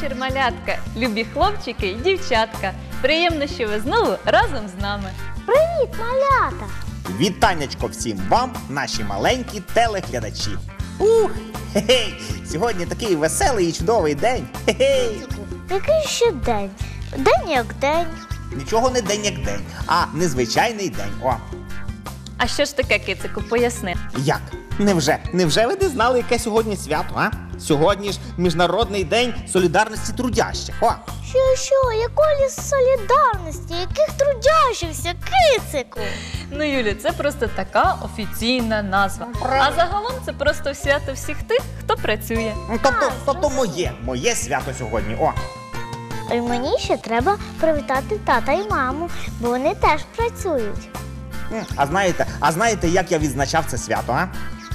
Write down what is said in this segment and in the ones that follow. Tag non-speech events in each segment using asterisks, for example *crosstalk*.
Вечір, малятка, любі хлопчики і дівчатка. Приємно, що ви знову разом з нами. Привіт, малята! Вітанечко всім вам, наші маленькі телеглядачі. Ух! Хе-хей! Сьогодні такий веселий і чудовий день. Хе-хей! Який ще день? День як день. Нічого не день як день, а незвичайний день. О, А що ж таке, кицику, поясни. як? Невже? Невже ви не знали, яке сьогодні свято, а? Сьогодні ж Міжнародний день солідарності трудящих. О! Що, що, якої солідарності, яких трудящихся, кицику? Ну, Юлі, це просто така офіційна назва. А загалом це просто свято всіх тих, хто працює. Ну, тобто, тобто моє, моє свято сьогодні. О! Й мені ще треба привітати тата і маму, бо вони теж працюють. М, А знаєте, а знаєте, як я відзначав це свято, а?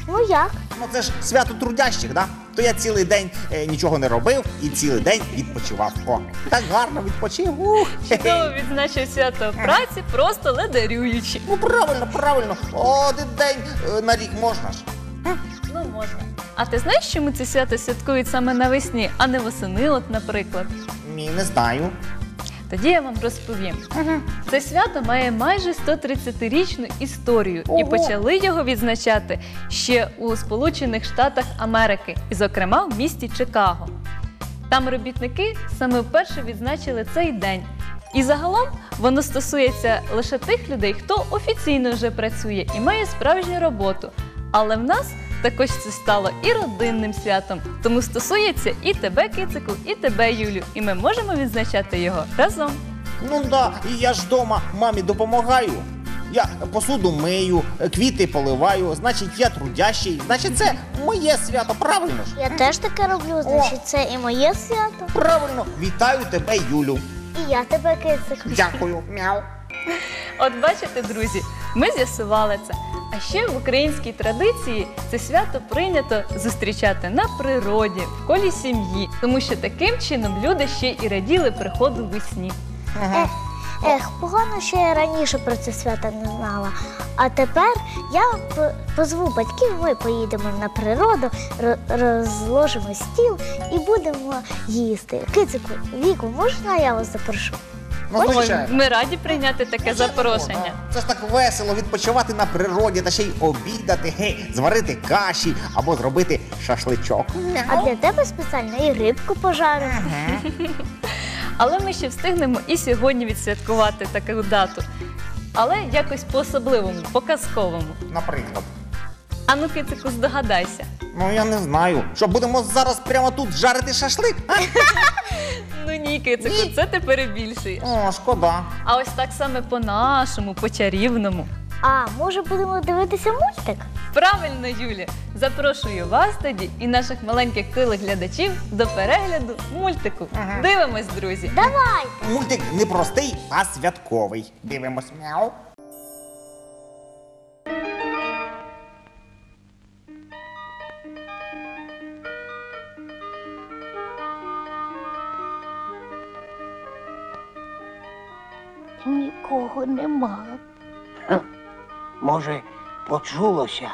Ну як? Ну це ж свято трудящих, да? То я цілий день е, нічого не робив і цілий день відпочивав. О, так гарно відпочив. Ух, Чудово відзначив свято праці, просто ледарюючи. Ну правильно, правильно. Один день е, на рік можна ж. Ну, можна. А ти знаєш, чому це свято святкують саме навесні, а не восени, от, наприклад? Ні, не знаю. Тоді я вам розповім. Це свято має майже 130-річну історію, і Ого. почали його відзначати ще у Сполучених Штатах Америки, і, зокрема, в місті Чикаго. Там робітники саме вперше відзначили цей день. І загалом воно стосується лише тих людей, хто офіційно вже працює і має справжню роботу. Але в нас також це стало і родинним святом, тому стосується і тебе, кицику, і тебе, Юлю. І ми можемо відзначати його разом. Ну да, і я ж вдома мамі допомагаю. Я посуду мию, квіти поливаю, значить я трудящий, значить це моє свято, правильно ж? Я теж таке роблю, значить це і моє свято. Правильно, вітаю тебе, Юлю. І я тебе кицику. Дякую. Мяу. От бачите, друзі, ми з'ясували це. А ще в українській традиції це свято прийнято зустрічати на природі, в колі сім'ї, тому що таким чином люди ще і раділи приходу весні. Ех, погано, що я раніше про це свято не знала. А тепер я позву батьків, ми поїдемо на природу, ро- розложимо стіл і будемо їсти. Кицику, віку, можна я вас запрошу? Ну, звичайно. Ми раді прийняти таке запрошення. Це ж так весело відпочивати на природі та ще й обідати, гей, зварити каші або зробити шашличок. А для тебе спеціально і рибку пожаримо. Але ми ще встигнемо і сьогодні відсвяткувати таку дату. Але якось по-особливому, по-казковому. Наприклад. А ну, кицику, здогадайся. Ну я не знаю. Що будемо зараз прямо тут жарити шашлик? А? *laughs* Ну ні, це ти перебільшуєш. О, шкода. А ось так саме по-нашому, по-чарівному. А може будемо дивитися мультик? Правильно, Юлі, запрошую вас тоді і наших маленьких телеглядачів до перегляду мультику. Дивимось, друзі. Давай! Мультик не простий, а святковий. Дивимось. Мяу. Почулося?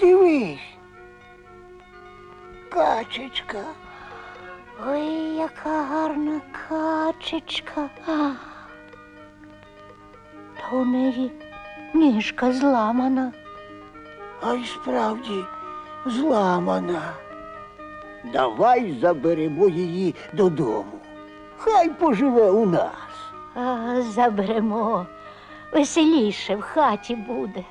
Дивись. Качечка. Ой, яка гарна качечка. А. Та у неї ніжка зламана. А й справді зламана. Давай заберемо її додому. Хай поживе у нас. А, заберемо. Веселіше в хаті буде.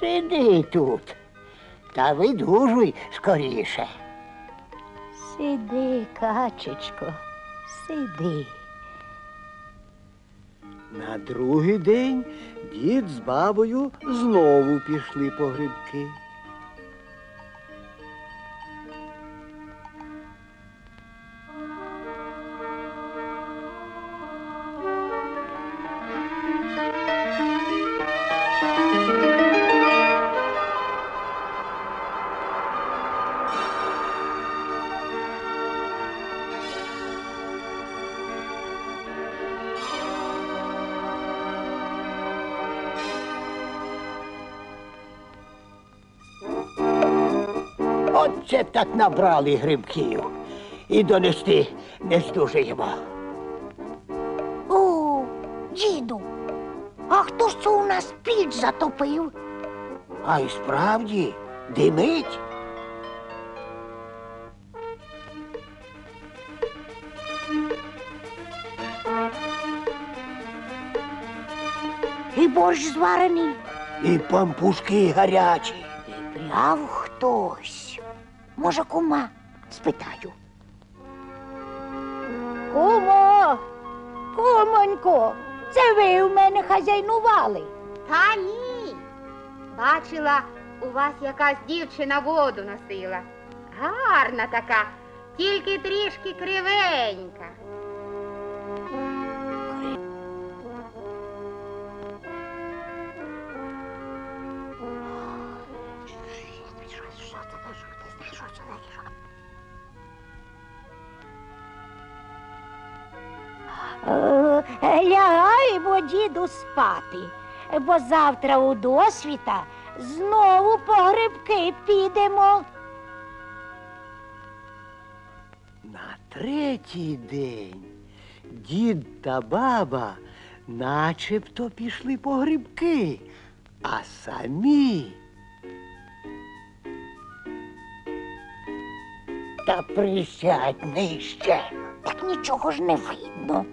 Сиди тут та видужуй скоріше. Сиди, качечко, сиди. На другий день дід з бабою знову пішли по грибки. Оце так набрали грибків. І донести не здужаємо. О, діду, а хто ж це у нас піч затопив? А й справді димить. І борщ зварений. І пампушки гарячі. І пряв хтось. Може, кума, спитаю. Кумо, кумонько, це ви у мене хазяйнували. Та ні. Бачила, у вас якась дівчина воду носила. Гарна така, тільки трішки кривенька. Лягаємо, діду, спати, бо завтра у досвіта знову по грибки підемо. На третій день дід та баба начебто пішли по грибки, а самі Та присядь нижче. Так нічого ж не видно.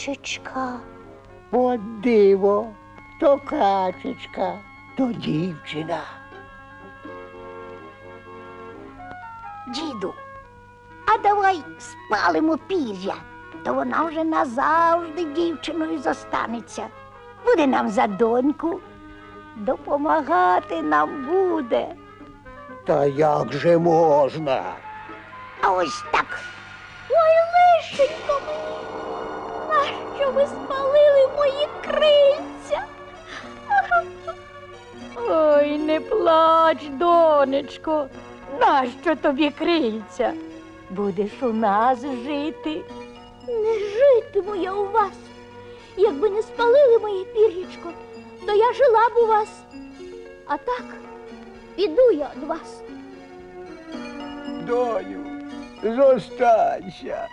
Качечка. От диво, то качечка, то дівчина. Діду, а давай спалимо пір'я, то вона вже назавжди дівчиною зостанеться. Буде нам за доньку, допомагати нам буде. Та як же можна? А ось так. Ой, лишенько мені, нащо ви спалили мої крильця? Ой, не плач, донечко. Нащо тобі крильця? Будеш у нас жити. Не житиму я у вас. Якби не спалили моє пір'ячко, то я жила б у вас. А так, піду я від вас. Доню, зостанься.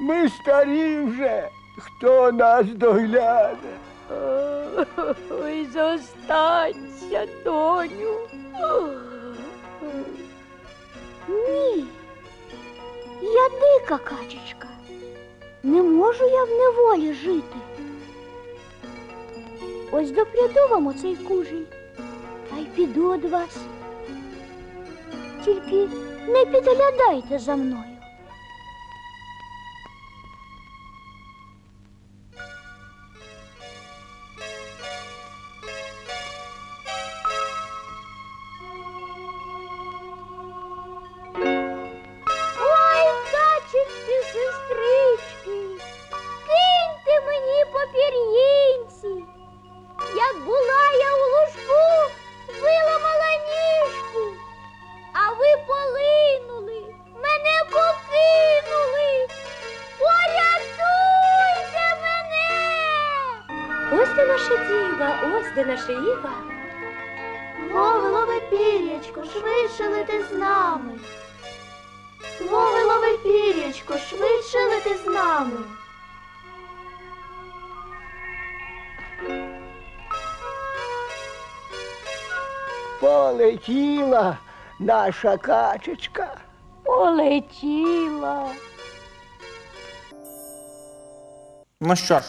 Ми старі вже. Хто нас догляне? Ой, зостанься, доню. Ні. Я дика качечка. Не можу я в неволі жити. Ось допряду вам оцей кужель, та й піду від вас. Тільки не підглядайте за мною. Іва. Лови, лови пір'ячко, швидше лети з нами. Лови, лови пір'ячко, швидше лети з нами. Полетіла наша качечка. Полетіла. Ну що ж,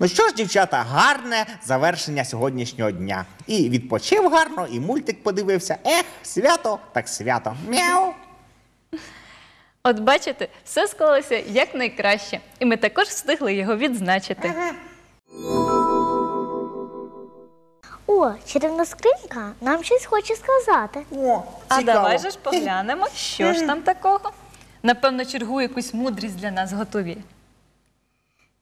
ну що ж, дівчата, гарне завершення сьогоднішнього дня. І відпочив гарно, і мультик подивився. Ех, свято, так свято. Мяу. От бачите, все склалося якнайкраще, і ми також встигли його відзначити. О, чарівна скринька нам щось хоче сказати. О, А цікаво. давай же ж поглянемо, що ж там такого. Напевно, чергу якусь мудрість для нас готові.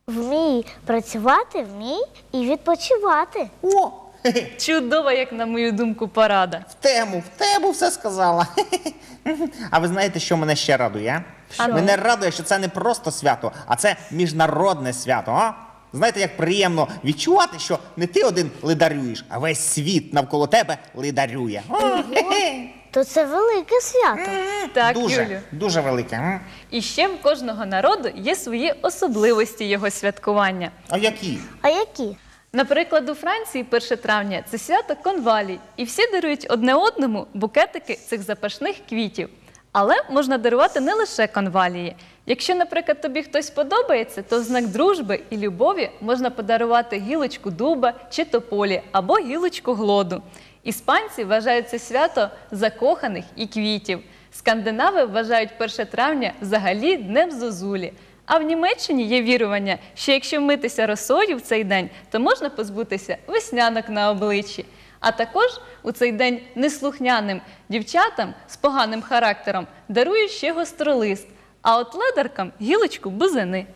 Вмій працювати, вмій і відпочивати. О, хе-хе, Чудова, як на мою думку, порада. в тему, в тему все сказала. Хе-хе. А ви знаєте, що мене ще радує? Що? Мене радує, що це не просто свято, а це міжнародне свято. А? Знаєте, як приємно відчувати, що не ти один лидарюєш, а весь світ навколо тебе лидарює. О, хе-хе. То це велике свято. Так, дуже, Юлю. дуже велике. м? І ще в кожного народу є свої особливості його святкування. А які? А які? Наприклад, у Франції 1 травня це свято конвалій, і всі дарують одне одному букетики цих запашних квітів. Але можна дарувати не лише конвалії. Якщо, наприклад, тобі хтось подобається, то в знак дружби і любові можна подарувати гілочку дуба чи тополі або гілочку глоду. Іспанці вважають це свято закоханих і квітів. Скандинави вважають 1 травня взагалі днем зозулі. А в Німеччині є вірування, що якщо митися росою в цей день, то можна позбутися веснянок на обличчі. А також у цей день неслухняним дівчатам з поганим характером дарують ще гостролист, а от ледаркам гілочку бузини.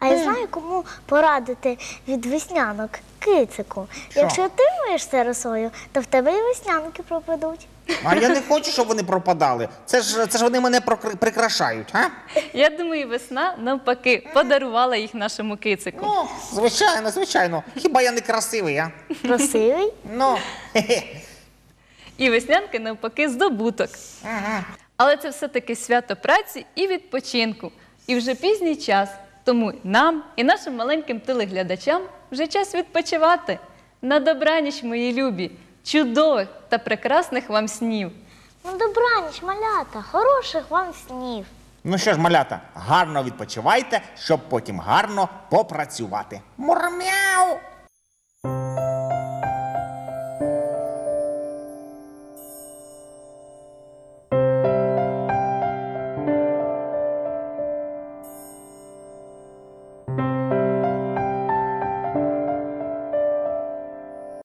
А я знаю, кому порадити від веснянок кицику. Якщо ти миєшся росою, то в тебе і веснянки пропадуть. А я не хочу, щоб вони пропадали. Це ж, це ж вони мене прокри- прикрашають, а? Я думаю, весна навпаки подарувала їх нашому кицику. Ну, звичайно, звичайно. Хіба я не красивий, а? Красивий. Ну, хе-хе. І веснянки навпаки здобуток. Але це все-таки свято праці і відпочинку. І вже пізній час. Тому нам і нашим маленьким телеглядачам вже час відпочивати. На добраніч, мої любі, чудових та прекрасних вам снів. На добраніч, малята, хороших вам снів. Ну що ж, малята, гарно відпочивайте, щоб потім гарно попрацювати. Мурмяу!